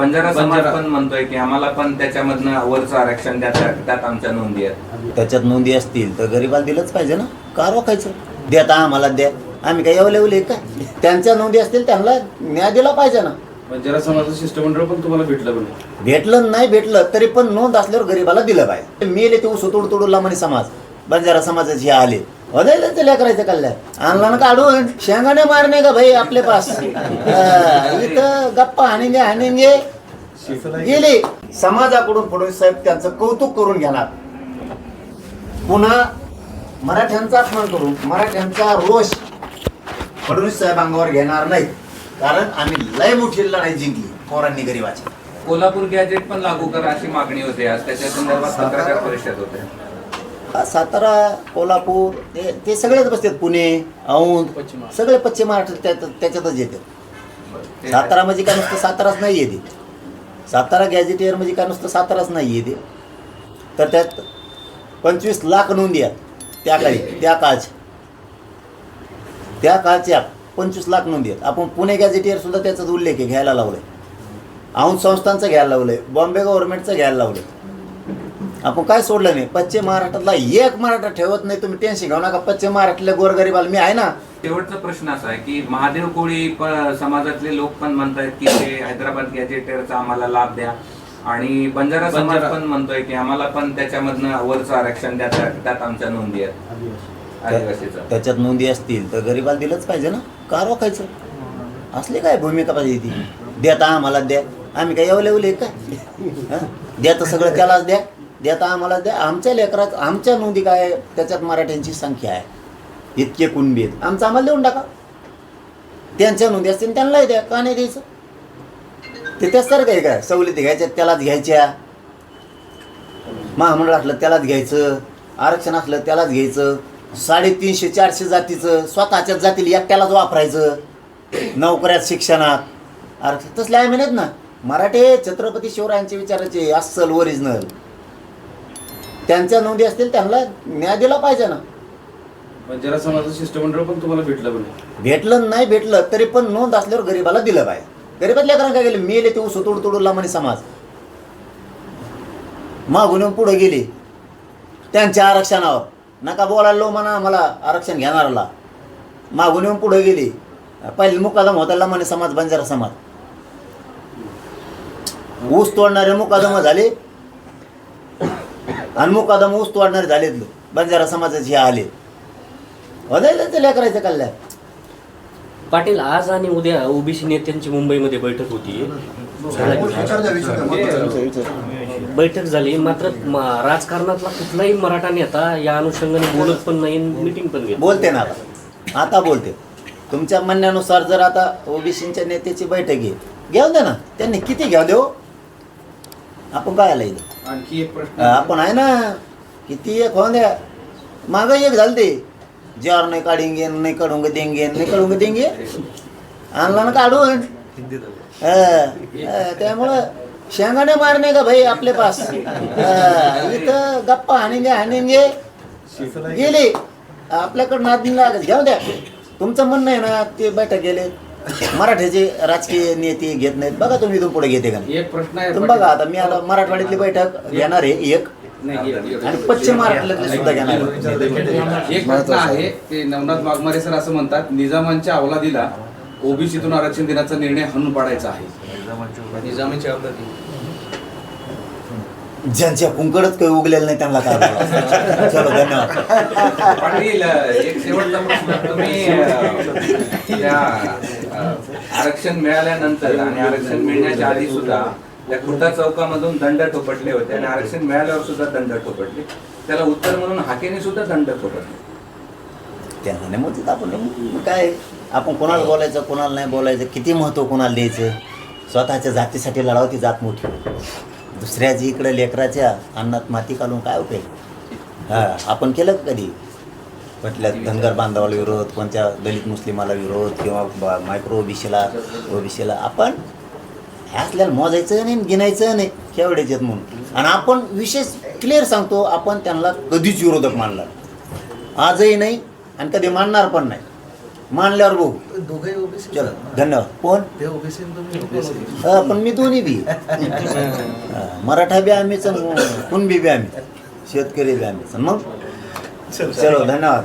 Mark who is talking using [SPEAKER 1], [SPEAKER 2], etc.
[SPEAKER 1] बंजारा समाज
[SPEAKER 2] बंजारा.
[SPEAKER 1] पण म्हणतोय की आम्हाला पण त्याच्यामधनं वरचं आरक्षण द्या त्या- त्यात आमच्या नोंदी आहेत.
[SPEAKER 3] त्याच्यात नोंदी असतील तर गरीबाला दिलंच पाहिजे ना. का रोखायचं द्या आता आम्हाला द्या. आम्ही काय एवढे एवढे का? त्यांच्या नोंदी असतील त्यांना न्याय दिला पाहिजे ना.
[SPEAKER 2] बंजारा समाजाचं शिष्टमंडळ पण तुम्हाला भेटलं पण
[SPEAKER 3] भेटलं नाही भेटलं तरी पण नोंद असल्यावर गरीबाला दिलं पाहिजे. मेले ते ऊस तोड तोडू लांबणी समाज बंजारा समाजाचे हे आले. वदायला ते लेकरायचं कल्ल्याण आणला ना काढून शेंगाने मारणे का भाई आपले पास? इथं गप्पा हाणेंगे हाणेंगे. गेले. समाजाकडून फडणवीस साहेब त्यांचं कौतुक करून घेणार. पुन्हा मराठ्यांचा अपमान करून मराठ्यांचा रोष फडणवीस साहेब अंगावर घेणार नाहीत कारण आम्ही लय मोठी लढाई जिंकली पोरांनी गरीबाची.
[SPEAKER 1] कोल्हापूर गॅजेट पण लागू करा अशी मागणी होते. आज त्याच्या संदर्भात पत्रकार परिषद होते.
[SPEAKER 3] सातारा कोल्हापूर ते ते सगळेच बसतात पुणे औंध सगळे पश्चिम महाराष्ट्र त्याच्यातच येतात. सातारा म्हणजे काय नुसतं साताराच नाही येते. सातारा गॅजेटियर म्हणजे काय नुसतं साताराच नाही येते. तर त्यात पंचवीस लाख नोंदी आहेत. त्या काळी त्या काळच्या. त्या काळच्या पंचवीस लाख नोंदी आहेत. आपण पुणे गॅजेटियर सुद्धा त्याचाच उल्लेख आहे घ्यायला लावलंय. औंध संस्थांचं घ्यायला लावलंय. बॉम्बे गव्हर्नमेंटचं घ्यायला लावलंय. आपण काय सोडलं नाही? पश्चिम महाराष्ट्रातला एक मराठा ठेवत नाही तुम्ही टेन्शन घेऊ नका. पश्चिम महाराष्ट्रातल्या गोरगरीबाला मी आहे ना.
[SPEAKER 1] शेवटचा प्रश्न असा आहे की महादेव कोळी समाजातले लोक पण म्हणतायत की ते हैदराबाद गॅजेटेरचा आम्हाला लाभ द्या. आणि बंजारा समाज. पण म्हणतोय की आम्हाला पण त्याच्यामधनं वरचं आरक्षण द्या त्या- त्यात आमच्या नोंदी आहेत. आदिवासीचं.
[SPEAKER 3] त्याच्यात नोंदी असतील तर गरीबाला दिलंच पाहिजे ना. का रोखायचं? असली काय भूमिका पाहिजे ती? द्या तर आम्हाला द्या. आम्ही काय एवढे एवढे काय हं? द्या तर सगळं त्यालाच द्या. देता आम्हाला द्या आमच्या लेकरात आमच्या नोंदी काय त्याच्यात मराठ्यांची संख्या आहे. इतके कुणबी आहेत आमचं आम्हाला देऊन टाका. त्यांच्या नोंदी असतील त्यांनाही द्या. का नाही द्यायचं? ते त्यासारखं आहे काय सवलती घ्यायच्या त्यालाच घ्यायच्या. महामंडळ असलं त्यालाच घ्यायचं. आरक्षण असलं त्यालाच घ्यायचं. साडेतीनशे चारशे जातीचं स्वतःच्याच जातील एकट्यालाच वापरायचं. नोकऱ्यात शिक्षणात. आरक्षण तसले आहे म्हणत ना. मराठे छत्रपती शिवरायांचे विचाराचे अस्सल ओरिजिनल त्यांच्या नोंदी असतील त्यांना न्याय दिला पाहिजे ना.
[SPEAKER 2] बंजारा समाजाचं शिष्टमंडळ पण तुम्हाला भेटलं पण
[SPEAKER 3] भेटलं नाही भेटलं तरी पण नोंद असल्यावर गरीबाला दिलं पाहिजे. गरीबात लेकरांना काय गेले मेले ते ऊस तोड तोडू लांबणी समाज. मागून येऊन पुढे गेले. त्यांच्या आरक्षणावर. नका बोलायला लो म्हणा मला आरक्षण घेणाराला मागून येऊन पुढे गेले. पहिले मुकादम होता लांबणी समाज बंजारा समाज. ऊस तोडणारे मुकादम झाले. आणि मुकादम ऊस तोडणारे झालेत बंजारा समाजाचे हे आले. वदायला ते लेकरायचं कल्ल्याण
[SPEAKER 4] पाटील आज आणि उद्या ओबीसी नेत्यांची मुंबईमध्ये बैठक होती. बैठक झाली. मात्र म- राजकारणातला कुठलाही मराठा नेता या अनुषंगाने बोलत पण नाही मिटिंग पण घेत
[SPEAKER 3] बोलते ना आता. आता बोलते. तुमच्या म्हणण्यानुसार जर आता ओबीसीच्या नेत्याची बैठक आहे घेऊ दे ना. त्यांनी किती घ्या देऊ? आपण काय आलं इथं?
[SPEAKER 2] आणखी एक प्रश्न
[SPEAKER 3] आपण आहे ना किती एक होऊन द्या. मागं एक झालं ते. जार नाही काढेंगे नाही काढूंगे देंगे नाही काढूंगे देंगे. आणला ना काढून. हं, त्यामुळं शेंगाने मारणे का भाई आपले पास? हं, इथं गप्पा हाणेंगे हाणेंगे. गेले. आपल्याकडं नादी लागत घेऊ द्या. तुमचं म्हणणं आहे ना ते बैठक गेले. मराठ्याचे राजकीय नेते घेत नाहीत. बघा तुम्ही इथून पुढे घेते का नाही.
[SPEAKER 2] एक प्रश्न आहे
[SPEAKER 3] तुम्ही बघा आता मी आता मराठवाड्यातली बैठक घेणार आहे एक.
[SPEAKER 2] नाही, एक- एक-
[SPEAKER 3] आणि पश्चिम महाराष्ट्रातली सुद्धा घेणार आहे.
[SPEAKER 2] एक प्रश्न आहे ते नवनाथ वाघमारे सर असं म्हणतात निजामांच्या अवलादीला ओबीसीतून आरक्षण देण्याचा निर्णय हाणून पाडायचा आहे. निजामाची अवलादी
[SPEAKER 3] ज्यांच्या कुंकडच काही उगलेलं नाही त्यांना काय बोलावं. चलो धन्यवाद.
[SPEAKER 1] पाटील एक शेवटचा प्रश्न. तुम्ही अं, त्या अं, आरक्षण मिळाल्यानंतर आणि आरक्षण मिळण्याच्या आधी सुद्धा त्या खुर्दा चौकामधून दंड ठोपटले होते आणि आरक्षण मिळाल्यावर सुद्धा दंड ठोपटले. त्याला उत्तर म्हणून हाकेने सुद्धा दंड ठोपटले.
[SPEAKER 3] त्यांना नाही मोठीत आपण. मग काय? आपण कोणाला बोलायचं कोणाला नाही बोलायचं? किती महत्त्व कोणाला द्यायचं? स्वतःच्या जातीसाठी लढावं ती जात मोठी. दुसऱ्याची इकडं लेकराच्या अन्नात माती घालून काय उपयोग? हां आपण केलं कधी? म्हटल्या धनगर बांधवाला विरोध कोणत्या दलित मुस्लिमाला विरोध किंवा मायक्रो ओबीसीला ओबीसीला आपण ह्या असल्याला मोजायचं नाही गिनायचं नाही केवढेच आहेत म्हणून. आणि आपण विशेष क्लिअर सांगतो आपण त्यांना कधीच विरोधक मानला आजही नाही आणि कधी मानणार पण नाही. मानल्यावर बघू.
[SPEAKER 5] दोघे ओबीसी
[SPEAKER 3] चलो धन्यवाद. कोण
[SPEAKER 5] ते ओबीसी
[SPEAKER 3] हा, पण मी दोन्ही बी. हा, मराठा बी आम्हीच आणि कुणबी बी आम्ही शेतकरी बी आम्हीच मग? चलो धन्यवाद.